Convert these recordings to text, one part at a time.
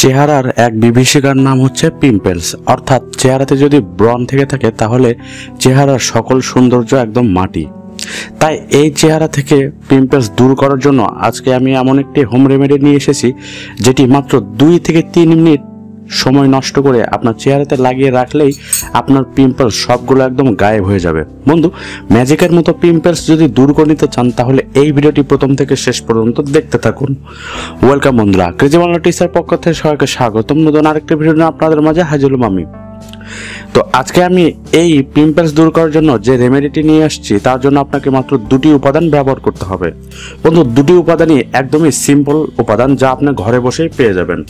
চেহারার এক বিভীষিকার নাম হচ্ছে পিম্পেলস। অর্থাৎ চেহারাতে যদি ব্রণ থেকে থাকে, তাহলে চেহারার সকল সৌন্দর্য একদম মাটি। তাই এই চেহারা থেকে পিম্পেলস দূর করার জন্য আজকে আমি এমন একটি হোম রেমেডি নিয়ে এসেছি, যেটি মাত্র দুই থেকে তিন মিনিট সময় নষ্ট করে আপনার চেহারাতে লাগিয়ে রাখলেই আপনার পিম্পলস সবগুলো একদম গায়েব হয়ে যাবে। বন্ধু ম্যাজিকের মতো পিম্পলস যদি দূর করে নিতে চান, তাহলে এই ভিডিওটি প্রথম থেকে শেষ পর্যন্ত দেখতে থাকুন। ওয়েলকাম বন্ধুরা ক্রেজি বাংলা টিচার পক্ষ থেকে সবাইকে স্বাগতম। নতুন আরেকটি ভিডিও আপনাদের মাঝে হাজির হলাম আমি। তো আজকে আমি এই পিম্পলস দূর করার জন্য যে রেমেডিটি নিয়ে আসছি, তার জন্য আপনাকে মাত্র দুটি উপাদান ব্যবহার করতে হবে। বন্ধু, দুটি উপাদানই একদমই সিম্পল উপাদান যা আপনি ঘরে বসেই পেয়ে যাবেন।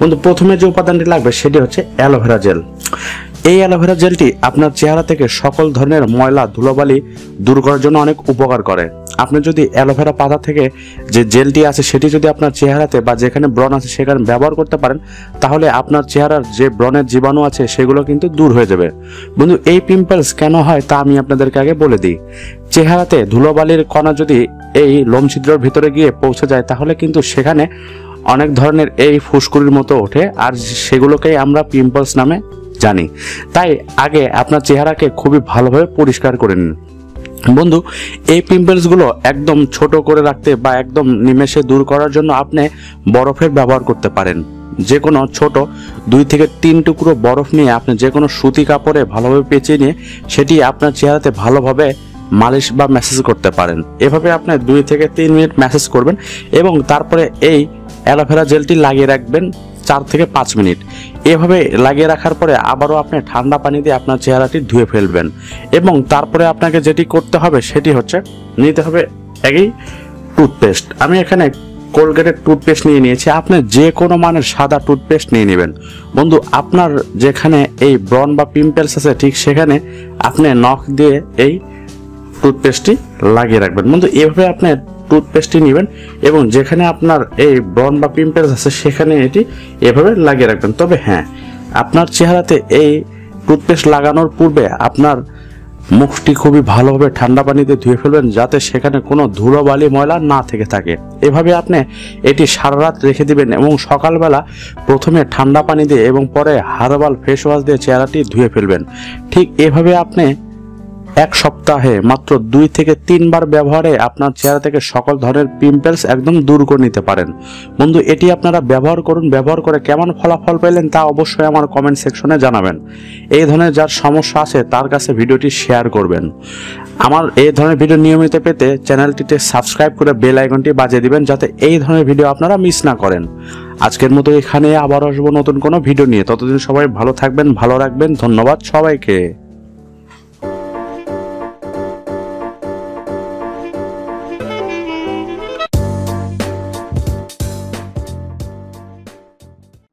বন্ধু, প্রথমে যে উপাদানটি লাগবে, সেটি হচ্ছে অ্যালোভেরা জেল। এই অ্যালোভেরা জেলটি আপনার চেহারা থেকে সকল ধরনের ময়লা, ধুলোবালি দূর করার জন্য অনেক উপকার করে। আপনি যদি অ্যালোভেরা পাতা থেকে যে জেলটি আছে, সেটি যদি আপনার চেহারাতে বা যেখানে ব্রণ আছে, সেখানে ব্যবহার করতে পারেন, তাহলে আপনার চেহারার যে ব্রণের জীবাণু আছে, সেগুলো কিন্তু দূর হয়ে যাবে। বন্ধু, এই পিম্পলস কেন হয়, তা আমি আপনাদেরকে আগে বলে দিই। চেহারাতে ধুলোবালির কণা যদি এই লোম ছিদ্রের ভিতরে গিয়ে পৌঁছে যায়, তাহলে কিন্তু সেখানে অনেক ধরনের এই ফুসকুড়ির মতো ওঠে, আর সেগুলোকেই আমরা পিম্পলস নামে জানি। তাই আগে আপনার চেহারাকে খুবই ভালোভাবে পরিষ্কার করে নিন। বন্ধু, এই পিম্পলসগুলো একদম ছোট করে রাখতে বা একদম নিমেষে দূর করার জন্য আপনি বরফের ব্যবহার করতে পারেন। যে কোনো ছোট দুই থেকে তিন টুকরো বরফ নিয়ে আপনি যে কোনো সুতি কাপড়ে ভালোভাবে পেঁচিয়ে নিয়ে সেটি আপনার চেহারাতে ভালোভাবে মালিশ বা ম্যাসেজ করতে পারেন। এভাবে আপনি দুই থেকে তিন মিনিট ম্যাসেজ করবেন এবং তারপরে এই অ্যালোভেরা জেলটি লাগিয়ে রাখবেন। চার থেকে পাঁচ মিনিট। এভাবে লাগিয়ে রাখার পরে আবারও আপনি ঠান্ডা পানি দিয়ে আপনার চেহারাটি ধুয়ে ফেলবেন এবং তারপরে আপনাকে যেটি করতে হবে সেটি হচ্ছে নিতে হবে একই টুথপেস্ট। আমি এখানে কোলগেটের টুথপেস্ট নিয়ে নিয়েছি। আপনি যে কোনো মানের সাদা টুথপেস্ট নিয়ে নেবেন। বন্ধু, আপনার যেখানে এই ব্রন বা পিম্পলস আছে, ঠিক সেখানে আপনি নখ দিয়ে এই টুথপেস্টটি লাগিয়ে রাখবেন। বন্ধু, এভাবে আপনি টুথপেস্টটি নেবেন এবং যেখানে আপনার এই ব্রন বা পিম্পলস আছে, সেখানে এটি এভাবে লাগিয়ে রাখবেন। তবে হ্যাঁ আপনার চেহারাতে এই টুথপেস্ট লাগানোর পূর্বে আপনার মুখটি খুবই ভালোভাবে ঠান্ডা পানিতে ধুয়ে ফেলবেন, যাতে সেখানে কোনো ধুলো বালি ময়লা না থেকে থাকে। এভাবে আপনি এটি সারা রাত রেখে দিবেন এবং সকালবেলা প্রথমে ঠান্ডা পানি দিয়ে এবং পরে হার্বাল ফেস ওয়াশ দিয়ে চেহারাটি ধুয়ে ফেলবেন। ঠিক এভাবে আপনি এক সপ্তাহে মাত্র দুই থেকে তিনবার ব্যবহারে আপনার চেহারা থেকে সকল ধরনের পিম্পলস একদম দূর করে নিতে পারেন। বন্ধু, এটি আপনারা ব্যবহার করুন। ব্যবহার করে কেমন ফলাফল পেলেন তা অবশ্যই আমার কমেন্ট সেকশনে জানাবেন। এই ধরনের যার সমস্যা আছে তার কাছে ভিডিওটি শেয়ার করবেন। আমার এই ধরনের ভিডিও নিয়মিত পেতে চ্যানেলটিতে সাবস্ক্রাইব করে বেল আইকনটি বাজিয়ে দিবেন যাতে এই ধরনের ভিডিও আপনারা মিস না করেন। আজকের মতো এখানে আবার আসব নতুন কোনো ভিডিও নিয়ে। ততদিন সবাই ভালো থাকবেন, ভালো রাখবেন। ধন্যবাদ সবাইকে।